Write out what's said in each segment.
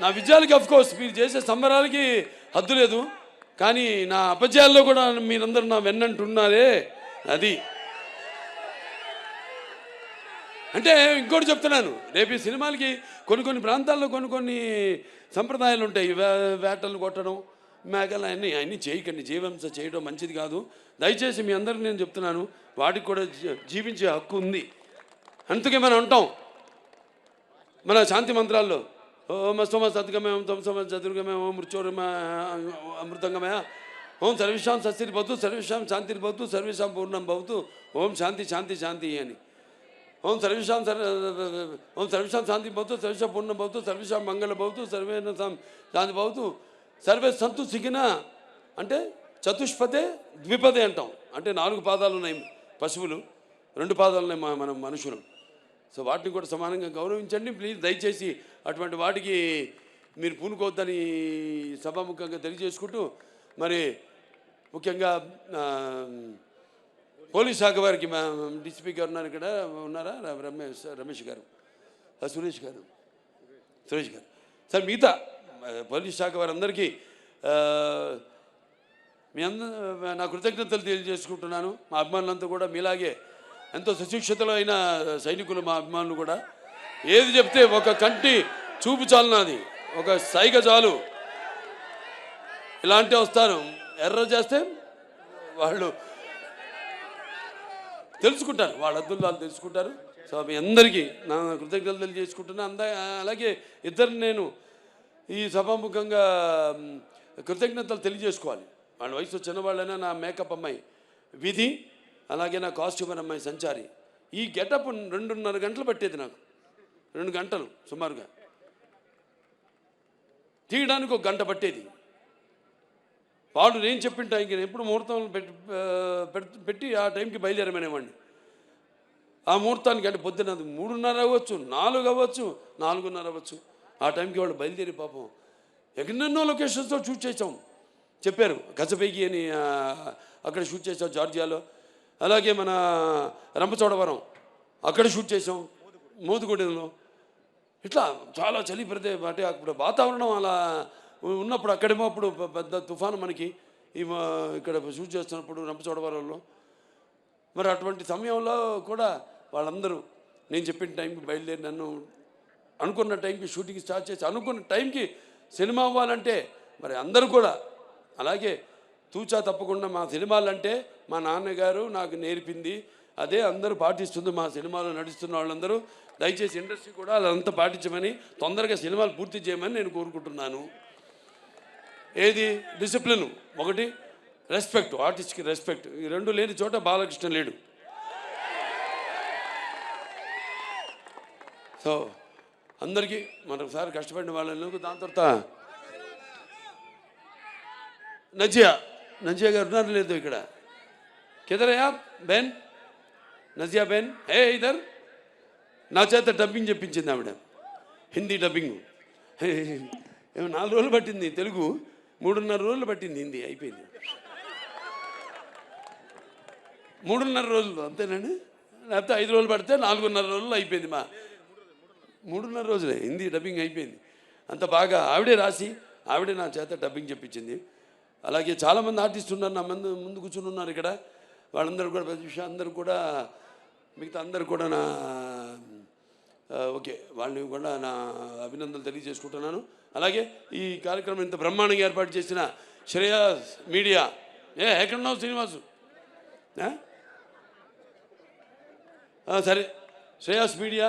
నా విజయాలకి of course మీరు చేసే సంబరాలకి హద్దు లేదు. కానీ నా అపజయాల్లో కూడా మీరందరూ నా వెన్నంటున్నారే. అది. అంటే ఇంకోటి చెప్తున్నాను. రేపు ఈ సినిమాలకి కొన్ని కొన్ని ప్రాంతాల్లో కొన్ని కొన్ని సంప్రదాయాలు ఉంటాయి. వే- వేటలు కొట్టడం మేకలు అన్నీ అన్నీ చేయకండి. జీవంస చేయడం మంచిది కాదు. దయచేసి మీ అందరికీ నేను చెప్తున్నాను. వాటికి కూడా జీ- జీవించే హక్కు ఉంది. అందుకే మనం అంటాం. మన శాంతి మంత్రాల్లో. ఓం అస్తమ సద్గమే ఓం తమసమ చతుర్గమే ఓం మృత్యోర్మ అమృతంగమయ ఓం సర్వేషాం సస్తిర్ భవతు సర్వేషాం శాంతిర్ భవతు సర్వేషాం పూర్ణం భవతు. ఓం శాంతి శాంతి శాంతి అని. ఓం సర్వేషాం సర్ ఓం సర్వేషాం శాంతి భవతు సర్వేషాం పూర్ణం భవతు సర్వేషాం మంగళ భవతు సర్వేన శాంతి భవతు సర్వే సంతు సిగిన అంటే చతుష్పదే ద్విపదే అంటాం. అంటే నాలుగు పాదాలు ఉన్నాయి పశువులు రెండు పాదాలు ఉన్నాయి మనం మనుషులు. సో వాటిని కూడా సమానంగా గౌరవించండి. ప్లీజ్ దయచేసి అటువంటి వాటికి మీరు పూనుకోవద్దని సభాముఖంగా తెలియజేసుకుంటూ మరి ముఖ్యంగా పోలీస్ శాఖ వారికి మా డిసిపి గారు ఉన్నారు ఇక్కడ. ఉన్నారా? రమేష్ రమేష్ గారు. సురేష్ గారు. సురేష్ గారు. సార్ మిగతా పోలీస్ శాఖ వారందరికీ మీ అందరూ నా కృతజ్ఞతలు తెలియజేసుకుంటున్నాను. మా అభిమానులంతా కూడా మీలాగే ఎంతో సుశిక్షితులు అయిన సైనికులు మా అభిమానులు కూడా. ఏది చెప్తే ఒక కంటి చూపు చాలు నాది. ఒక సైగ చాలు. ఇలాంటి వస్తారు. ఎర్ర చేస్తే వాళ్ళు తెలుసుకుంటారు. వాళ్ళ అద్దులు వాళ్ళు తెలుసుకుంటారు. సో మీ అందరికీ నా కృతజ్ఞతలు తెలియజేసుకుంటున్నా. అంద అలాగే ఇద్దరు నేను ఈ సభాముఖంగా కృతజ్ఞతలు తెలియజేసుకోవాలి. వాళ్ళ వయసు చిన్నవాళ్ళైనా నా మేకప్ అమ్మాయి విధి. అలాగే నా కాస్ట్యూమర్ అమ్మాయి సంచారి. ఈ గెటప్ రెండున్నర గంటలు పట్టేది నాకు. రెండు గంటలు సుమారుగా. తీయడానికి ఒక గంట పట్టేది. వాడు నేను చెప్పిన టైంకి నేను ఎప్పుడు ముహూర్తం పెట్టి పెట్టి ఆ టైంకి బయలుదేరమనేవాడిని. ఆ ముహూర్తానికి అంటే పొద్దున్న మూడున్నర అవ్వచ్చు నాలుగు అవ్వచ్చు నాలుగున్నర అవ్వచ్చు. ఆ టైంకి వాళ్ళు బయలుదేరి పాపం ఎన్నెన్నో లొకేషన్స్తో షూట్ చేసాం చెప్పారు గజపేగి అని అక్కడ షూట్ చేసాం జార్జియాలో. అలాగే మన రంపచోడవరం అక్కడ షూట్ చేసాం మోదుగుడిలో. ఇట్లా చాలా చలి పెడితే అంటే అప్పుడు వాతావరణం అలా ఉన్నప్పుడు అక్కడేమో అప్పుడు పెద్ద తుఫాను మనకి ఇక్కడ షూట్ చేస్తున్నప్పుడు రంపచోడవరంలో. మరి అటువంటి సమయంలో కూడా వాళ్ళందరూ నేను చెప్పిన టైంకి బయలుదేరి నన్ను అనుకున్న టైంకి షూటింగ్ స్టార్ట్ చేసి అనుకున్న టైంకి సినిమా అవ్వాలంటే మరి అందరూ కూడా అలాగే తూచా తప్పకుండా మా సినిమాలంటే మా నాన్నగారు నాకు నేర్పింది. అదే అందరూ పాటిస్తుంది మా సినిమాలో నడుస్తున్న వాళ్ళందరూ. దయచేసి ఇండస్ట్రీ కూడా అదంతా పాటించమని తొందరగా సినిమాలు పూర్తి చేయమని నేను కోరుకుంటున్నాను. ఏది? డిసిప్లిన్. ఒకటి రెస్పెక్ట్. ఆర్టిస్ట్కి రెస్పెక్ట్. ఈ రెండు లేని చోట బాలకృష్ణ లేడు. సో అందరికీ మరొకసారి కష్టపడిన వాళ్ళని దాని తర్వాత నజియా. నజియా గారు ఉన్నారు లేదు ఇక్కడ. కిదరయా బెన్? నజియా బెన్? హే ఇదర్? నా చేత డబ్బింగ్ చెప్పించింది ఆవిడ. హిందీ డబ్బింగ్ నాలుగు రోజులు పట్టింది తెలుగు మూడున్నర రోజులు పట్టింది హిందీ అయిపోయింది. మూడున్నర రోజులు అంతేనండి లేకపోతే ఐదు రోజులు పడితే నాలుగున్నర రోజులు అయిపోయింది మా. మూడున్నర రోజులే హిందీ డబ్బింగ్ అయిపోయింది. అంత బాగా ఆవిడే రాసి ఆవిడే నా చేత డబ్బింగ్ చెప్పించింది. అలాగే చాలామంది ఆర్టిస్టులు ఉన్నారు నా మంది ముందు కూర్చుని ఉన్నారు ఇక్కడ. వాళ్ళందరూ కూడా ప్రతి విషయం అందరూ కూడా మిగతా అందరూ కూడా నా ఓకే వాళ్ళని కూడా నా అభినందనలు తెలియజేసుకుంటున్నాను. అలాగే ఈ కార్యక్రమం ఇంత బ్రహ్మాండంగా ఏర్పాటు చేసిన శ్రేయాస్ మీడియా. ఏ ఎక్కడున్నావు శ్రీనివాసు? సరే శ్రేయాస్ మీడియా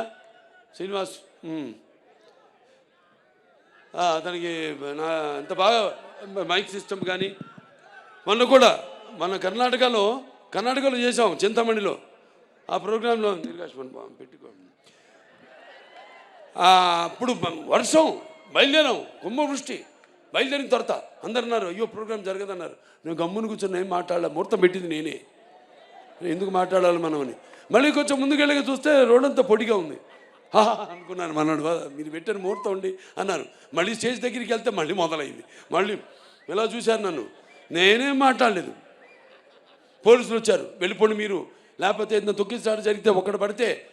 శ్రీనివాస్ అతనికి నా ఎంత బాగా మైక్ సిస్టమ్ కానీ మొన్న కూడా మన కర్ణాటకలో కర్ణాటకలో చేసాం చింతమణిలో ఆ ప్రోగ్రాంలో నిర్గాష్ పెట్టుకోండి అప్పుడు వర్షం బయలుదేరాం కుంభవృష్టి. బయలుదేరిన తర్వాత అందరు అన్నారు అయ్యో ప్రోగ్రాం జరగదన్నారు. నేను గమ్మును కూర్చొని ఏం మాట్లాడాలి ముహూర్తం పెట్టింది నేనే. ఎందుకు మాట్లాడాలి మనం అని మళ్ళీ కొంచెం ముందుకెళ్ళగా చూస్తే రోడ్ అంతా పొడిగా ఉంది. అనుకున్నాను మనోడు మీరు పెట్టిన ముహూర్తం ఉండి అన్నారు. మళ్ళీ స్టేజ్ దగ్గరికి వెళ్తే మళ్ళీ మొదలైంది. మళ్ళీ ఇలా చూశారు నన్ను? నేనేం మాట్లాడలేదు. పోలీసులు వచ్చారు. వెళ్ళిపోండి మీరు. లేకపోతే ఏదైనా తొక్కిసాడు జరిగితే ఒక్కడ పడితే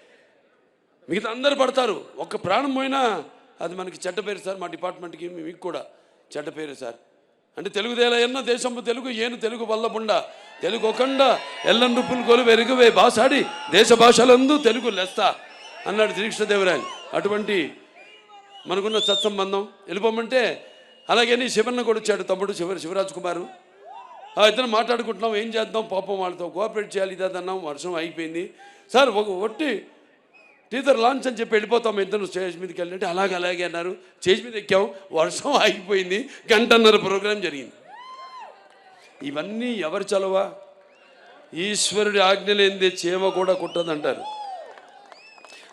మిగతా అందరు పడతారు. ఒక్క ప్రాణం పోయినా అది మనకి చెడ్డ పేరు సార్ మా డిపార్ట్మెంట్కి మీకు కూడా చెడ్డ పేరు సార్. అంటే తెలుగుదేల ఎన్న దేశంపు తెలుగు ఏను తెలుగు వల్లబుండ తెలుగు ఒకండ ఎల్లం రుప్పులు కొలు వెరుగువే భాషాడి దేశ భాషలందు తెలుగు లెస్తా అన్నాడు శ్రీకృష్ణదేవరాయలు. అటువంటి మనకున్న సత్సంబంధం. వెళ్ళిపోమంటే అలాగే నీ శివన్న కూడా వచ్చాడు తమ్ముడు శివ శివరాజ్ కుమారు. ఆ ఇద్దరు మాట్లాడుకుంటున్నాం ఏం చేద్దాం పాపం వాళ్ళతో కోఆపరేట్ చేయాలి ఇది వర్షం అయిపోయింది సార్ ఒక ఒట్టి టీచర్ లాంచ్ అని చెప్పి వెళ్ళిపోతాం ఇద్దరు స్టేజ్ మీదకి వెళ్ళంటే అలాగే అలాగే అన్నారు. స్టేజ్ మీద ఎక్కాం వర్షం ఆగిపోయింది గంటన్నర ప్రోగ్రాం జరిగింది. ఇవన్నీ ఎవరు చలవా? ఈశ్వరుడి ఆజ్ఞ లేనిదే కూడా కుట్టదంటారు.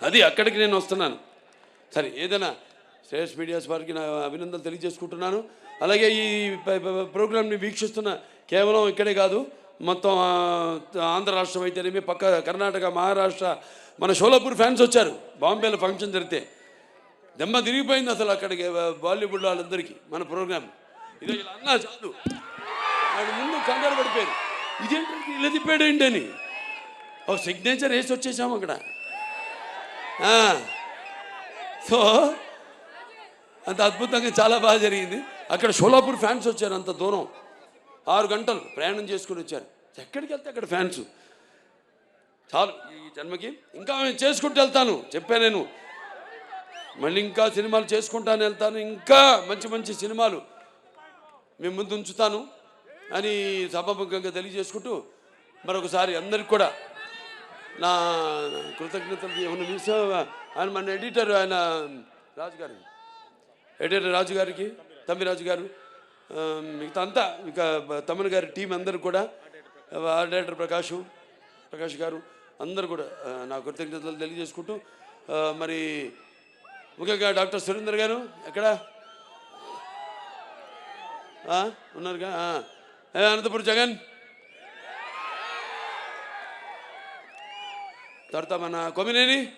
అది అక్కడికి నేను వస్తున్నాను. సరే ఏదైనా శ్రేష్ మీడియాస్ వారికి నా అభినందనలు తెలియజేసుకుంటున్నాను. అలాగే ఈ ప్రోగ్రామ్ని వీక్షిస్తున్న కేవలం ఇక్కడే కాదు మొత్తం ఆంధ్ర రాష్ట్రం అయితేనేమి పక్క కర్ణాటక మహారాష్ట్ర మన షోలాపూర్ ఫ్యాన్స్ వచ్చారు. బాంబేలో ఫంక్షన్ జరిగితే. దెమ్మ తిరిగిపోయింది అసలు అక్కడికి బాలీవుడ్ వాళ్ళందరికీ మన ప్రోగ్రామ్. ఇది అన్నా చాలు. వాడు ముందు కంగారు పడిపోయారు. ఇదేంటి ఇలా తిప్పాడు ఏంటి అని ఒక సిగ్నేచర్ వేసి వచ్చేసాము అక్కడ. సో అంత అద్భుతంగా చాలా బాగా జరిగింది. అక్కడ షోలాపూర్ ఫ్యాన్స్ వచ్చారు అంత దూరం. ఆరు గంటలు ప్రయాణం చేసుకుని వచ్చారు. ఎక్కడికి వెళ్తే అక్కడ ఫ్యాన్స్. చాలు ఈ జన్మకి. ఇంకా నేను చేసుకుంటూ వెళ్తాను. చెప్పాను నేను. మళ్ళీ ఇంకా సినిమాలు చేసుకుంటాను వెళ్తాను. ఇంకా మంచి మంచి సినిమాలు మేము ముందు ఉంచుతాను అని సభాముఖంగా తెలియజేసుకుంటూ మరొకసారి అందరికి కూడా నా కృతజ్ఞతలు ఏమైనా మిస్ ఆయన మన ఎడిటర్ ఆయన రాజుగారు. ఎడిటర్ రాజు గారికి తమ్మి రాజు గారు మిగతా అంతా ఇక తమ్ముని గారి టీం అందరూ కూడా ఆర్ట్ డైరెక్టర్ ప్రకాష్ ప్రకాష్ గారు అందరు కూడా నా కృతజ్ఞతలు తెలియజేసుకుంటూ మరి ముఖ్యంగా డాక్టర్ సురేందర్ గారు ఎక్కడ? ఉన్నారుగా? అనంతపురం జగన్. తర్వాత మన కొమినేని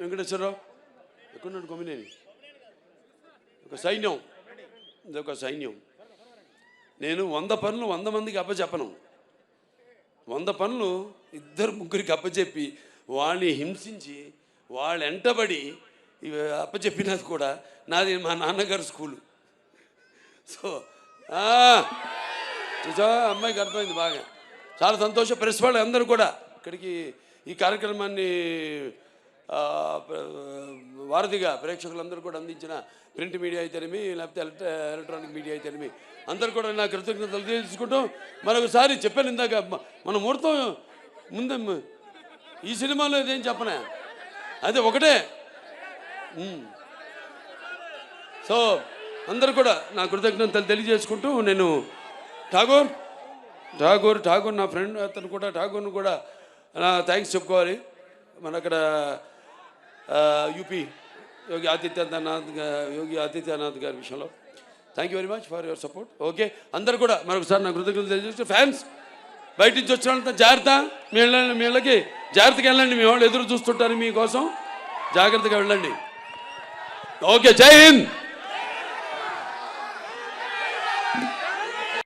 వెంకటేశ్వరరావు. ఎక్కడున్నాడు కొమినేని ఒక సైన్యం. ఇదొక సైన్యం. నేను వంద పనులు వంద మందికి అప్పచెప్పను. వంద పనులు ఇద్దరు ముగ్గురికి అప్పచెప్పి వాళ్ళని హింసించి వాళ్ళు ఎంటబడి ఇవి అప్పచెప్పినది కూడా నాది మా నాన్నగారు స్కూలు. సో చూసా అమ్మాయికి అర్థమైంది బాగా. చాలా సంతోషం. ప్రెస్ వాళ్ళు అందరూ కూడా ఇక్కడికి ఈ కార్యక్రమాన్ని వారధిగా ప్రేక్షకులందరూ కూడా అందించిన ప్రింట్ మీడియా అయితేనేమి లేకపోతే ఎలక్ట్ర ఎలక్ట్రానిక్ మీడియా అయితేనేమి అందరూ కూడా నా కృతజ్ఞతలు తెలుసుకుంటూ మరొకసారి చెప్పాను ఇందాక మన ముహూర్తం ముందే ఈ సినిమాలో ఇదేం చెప్పనా? అదే ఒకటే. సో అందరూ కూడా నా కృతజ్ఞతలు తెలియజేసుకుంటూ నేను ఠాగూర్ ఠాగూర్ ఠాగూర్ నా ఫ్రెండ్ అతను కూడా ఠాగూర్ను కూడా థ్యాంక్స్ చెప్పుకోవాలి. మన అక్కడ యూపీ యోగి ఆదిత్యనాథ్ యోగి ఆదిత్యనాథ్ గారి విషయంలో. Thank you very much for your support okay అందరు కూడా మరొకసారి నా కృతజ్ఞతలు తెలియజేస్తే ఫ్యాన్స్ బయట నుంచి వచ్చినంత జాగ్రత్త. మీ వెళ్ళండి మీ ఇళ్ళకి జాగ్రత్తగా వెళ్ళండి. మీ వాళ్ళు ఎదురు చూస్తుంటారు మీకోసం. జాగ్రత్తగా వెళ్ళండి. ఓకే జై హింద్!